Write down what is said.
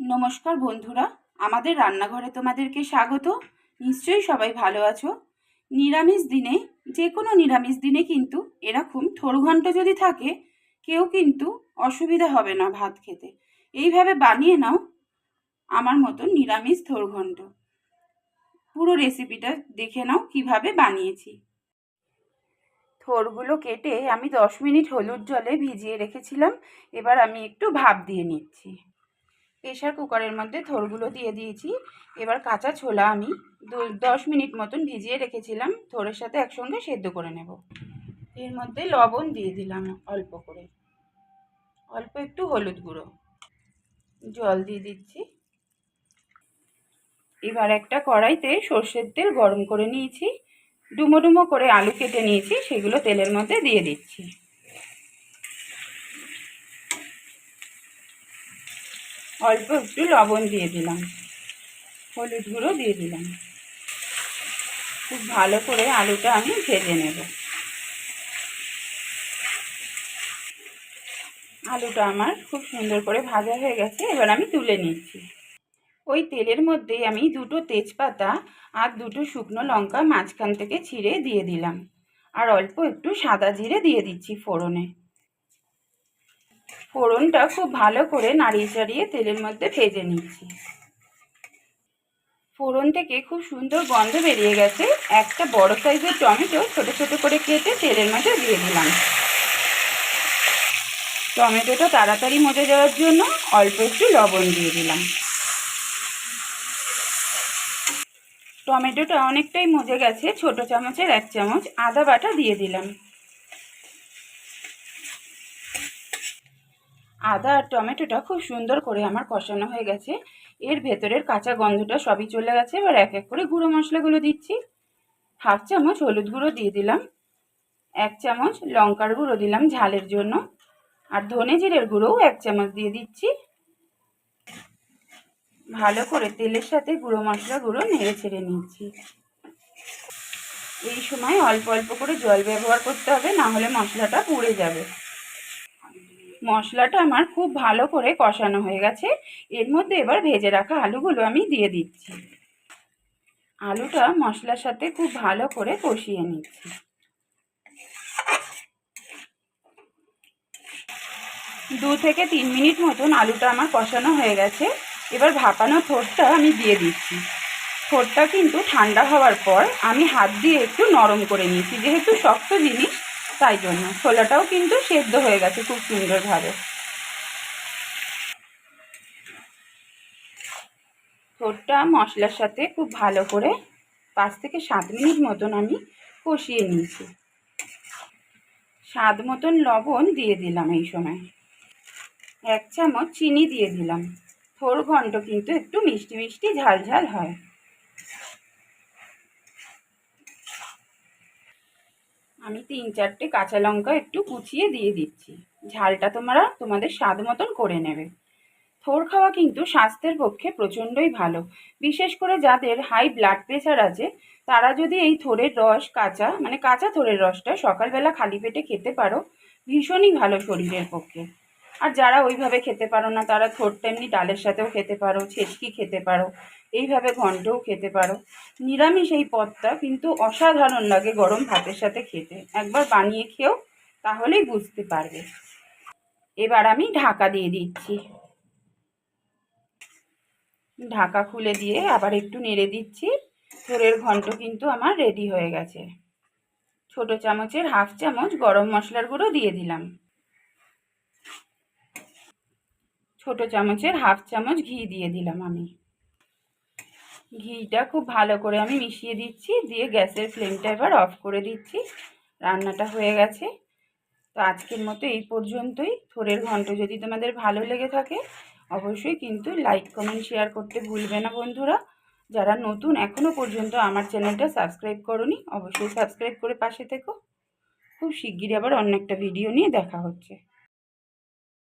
নমস্কার বন্ধুরা, আমাদের রান্নাঘরে তোমাদেরকে স্বাগত। নিশ্চয়ই সবাই ভালো আছো। নিরামিষ দিনে যে কোনো নিরামিষ দিনে কিন্তু এরকম থোরঘণ্ট যদি থাকে, কেউ কিন্তু অসুবিধা হবে না ভাত খেতে। এইভাবে বানিয়ে নাও আমার মতন নিরামিষ থোরঘণ্ট পুরো রেসিপিটা দেখে নাও কীভাবে বানিয়েছি। থোরগুলো কেটে আমি দশ মিনিট হলুদ জলে ভিজিয়ে রেখেছিলাম। এবার আমি একটু ভাপ দিয়ে নিচ্ছি। প্রেশার কুকারের মধ্যে থোরগুলো দিয়ে দিয়েছি। এবার কাঁচা ছোলা আমি দশ মিনিট মতন ভিজিয়ে রেখেছিলাম থোরের সাথে একসঙ্গে সেদ্ধ করে নেব। এর মধ্যে লবণ দিয়ে দিলাম অল্প করে। অল্প একটু হলুদ গুঁড়ো। জল দিয়ে দিচ্ছি। এবার একটা কড়াইতে সর্ষের তেল গরম করে নিয়েছি। ডুমো ডুমো করে আলু কেটে নিয়েছি, সেগুলো তেলের মধ্যে দিয়ে দিচ্ছি। অল্প একটু লবণ দিয়ে দিলাম। হলুদ গুঁড়ো দিয়ে দিলাম। খুব ভালো করে আলুটা আমি ভেজে নেব। আলুটা আমার খুব সুন্দর করে ভাজা হয়ে গেছে, এবার আমি তুলে নিচ্ছি। ওই তেলের মধ্যেই আমি দুটো তেজপাতা আর দুটো শুকনো লঙ্কা মাঝখান থেকে ছিঁড়ে দিয়ে দিলাম। আর অল্প একটু সাদা জিরে দিয়ে দিচ্ছি ফোড়নে। ফোড়নটা খুব ভালো করে নাড়িয়ে চাড়িয়ে তেলের মধ্যে ভেজে নিচ্ছি। ফোড়ন থেকে খুব সুন্দর গন্ধ বেরিয়ে গেছে। একটা বড় সাইজের টমেটো ছোট ছোট করে কেটে তেলের মধ্যে দিয়ে দিলাম। টমেটোটা তাড়াতাড়ি মজে যাওয়ার জন্য অল্প একটু লবণ দিয়ে দিলাম। টমেটোটা অনেকটাই মজে গেছে। ছোট চামচের এক চামচ আদা বাটা দিয়ে দিলাম। আদা আর টমেটোটা খুব সুন্দর করে আমার কষানো হয়ে গেছে। এর ভেতরের কাঁচা গন্ধটা সবই চলে গেছে। এবার এক এক করে গুঁড়ো মশলাগুলো দিচ্ছি। হাফ চামচ হলুদ গুঁড়ো দিয়ে দিলাম। এক চামচ লঙ্কার গুঁড়ো দিলাম ঝালের জন্য। আর ধনে জিরের গুঁড়োও এক চামচ দিয়ে দিচ্ছি। ভালো করে তেলের সাথে গুঁড়ো মশলাগুলো নেড়ে ছেড়ে নিচ্ছি। এই সময় অল্প অল্প করে জল ব্যবহার করতে হবে, না হলে মশলাটা পুড়ে যাবে। মশলাটা আমার খুব ভালো করে কষানো হয়ে গেছে। এর মধ্যে এবার ভেজে রাখা আলুগুলো আমি দিয়ে দিচ্ছি। আলুটা মশলার সাথে খুব ভালো করে কষিয়ে নিচ্ছি। দু থেকে তিন মিনিট মতন আলুটা আমার কষানো হয়ে গেছে। এবার ভাপানো থোরটা আমি দিয়ে দিচ্ছি। থোরটা কিন্তু ঠান্ডা হওয়ার পর আমি হাত দিয়ে একটু নরম করে নিয়েছি। যেহেতু শক্ত জিনিস তাই জন্য। ছোলাটাও কিন্তু সেদ্ধ হয়ে গেছে খুব সুন্দরভাবে। ঠোঁটটা মশলার সাথে খুব ভালো করে পাঁচ থেকে সাত মিনিট মতন আমি কষিয়ে নিয়েছি। স্বাদ মতন লবণ দিয়ে দিলাম এই সময়। এক চামচ চিনি দিয়ে দিলাম। থোর ঘন্ট কিন্তু একটু মিষ্টি মিষ্টি ঝাল ঝাল হয়। আমি তিন চারটে কাঁচা লঙ্কা একটু কুচিয়ে দিয়ে দিচ্ছি। ঝালটা তোমরা তোমাদের স্বাদ মতন করে নেবে। থোর খাওয়া কিন্তু স্বাস্থ্যের পক্ষে প্রচণ্ডই ভালো। বিশেষ করে যাদের হাই ব্লাড প্রেশার আছে, তারা যদি এই থোরের রস কাঁচা মানে কাঁচা থোরের রসটা সকালবেলা খালি পেটে খেতে পারো, ভীষণই ভালো শরীরের পক্ষে। আর যারা ওইভাবে খেতে পারো না, তারা থোরটা এমনি ডালের সাথেও খেতে পারো, ছেচকি খেতে পারো, এইভাবে ঘন্টও খেতে পারো। নিরামিষ এই পদটা কিন্তু অসাধারণ লাগে গরম ভাতের সাথে খেতে। একবার বানিয়ে খেও, তাহলেই বুঝতে পারবে। এবার আমি ঢাকা দিয়ে দিচ্ছি। ঢাকা খুলে দিয়ে আবার একটু নেড়ে দিচ্ছি। থোরের ঘন্ট কিন্তু আমার রেডি হয়ে গেছে। ছোট চামচের হাফ চামচ গরম মশলার গুঁড়ো দিয়ে দিলাম। ছোট চামচের হাফ চামচ ঘি দিয়ে দিলাম আমি। ঘিটা খুব ভালো করে আমি মিশিয়ে দিচ্ছি, দিয়ে গ্যাসের ফ্লেমটা এবার অফ করে দিচ্ছি। রান্নাটা হয়ে গেছে। তো আজকের মতো এই পর্যন্তই। থোরের ঘন্ট যদি তোমাদের ভালো লেগে থাকে, অবশ্যই কিন্তু লাইক, কমেন্ট, শেয়ার করতে ভুলবে না বন্ধুরা। যারা নতুন এখনও পর্যন্ত আমার চ্যানেলটা সাবস্ক্রাইব করনি, অবশ্যই সাবস্ক্রাইব করে পাশে থেকো। খুব শিগগিরই আবার অন্য একটা ভিডিও নিয়ে দেখা হচ্ছে।